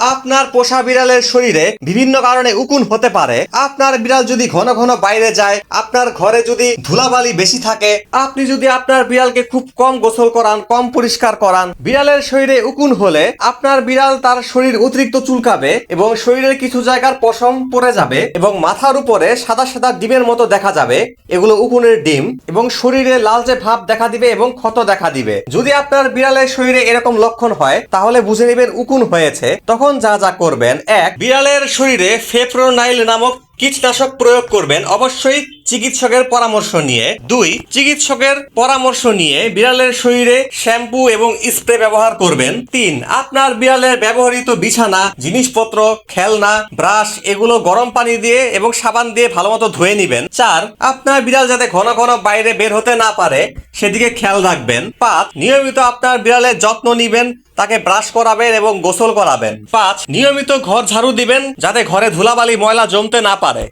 আপনার পোষা বিড়ালের শরীরে বিভিন্ন কারণে উকুন হতে পারে। আপনার বিড়াল যদি ঘন ঘন বাইরে যায়, আপনার ঘরে যদি ধুলাবালি বেশি থাকে, আপনি যদি আপনার বিড়ালকে খুব কম গোসল করান, কম পরিষ্কার করান, বিড়ালের শরীরে উকুন হলে আপনার বিড়াল তার শরীর অতিরিক্ত চুলকাবে এবং শরীরের কিছু জায়গার পশম পড়ে যাবে এবং মাথার উপরে সাদা সাদা ডিমের মতো দেখা যাবে। এগুলো উকুনের ডিম এবং শরীরে লালচে ভাব দেখা দিবে এবং ক্ষত দেখা দিবে। যদি আপনার বিড়ালের শরীরে এরকম লক্ষণ হয়, তাহলে বুঝে নেবেন উকুন হয়েছে। তখন যা যা করবেন এক বিড়ালের শরীরে ফেপ্রোনাইল নামক কীটনাশক প্রয়োগ করবেন। অবশ্যই চিকিৎসকের পরামর্শ নিয়ে। দুই, চিকিৎসকের পরামর্শ নিয়ে বিড়ালের শরীরে শ্যাম্পু এবং স্প্রে ব্যবহার করবেন। তিন, আপনার বিড়ালের ব্যবহৃত বিছানা, জিনিসপত্র, খেলনা, ব্রাশ এগুলো গরম পানি দিয়ে এবং সাবান দিয়ে ভালো মতো ধুয়ে নিবেন। চার, আপনার বিড়াল যাতে ঘন ঘন বাইরে বের হতে না পারে, সেদিকে খেয়াল রাখবেন। পাঁচ, নিয়মিত আপনার বিড়ালের যত্ন নিবেন, তাকে ব্রাশ করাবেন এবং গোসল করাবেন। পাঁচ, নিয়মিত ঘর ঝাড়ু দিবেন, যাতে ঘরে ধুলাবালি ময়লা জমতে না পারে।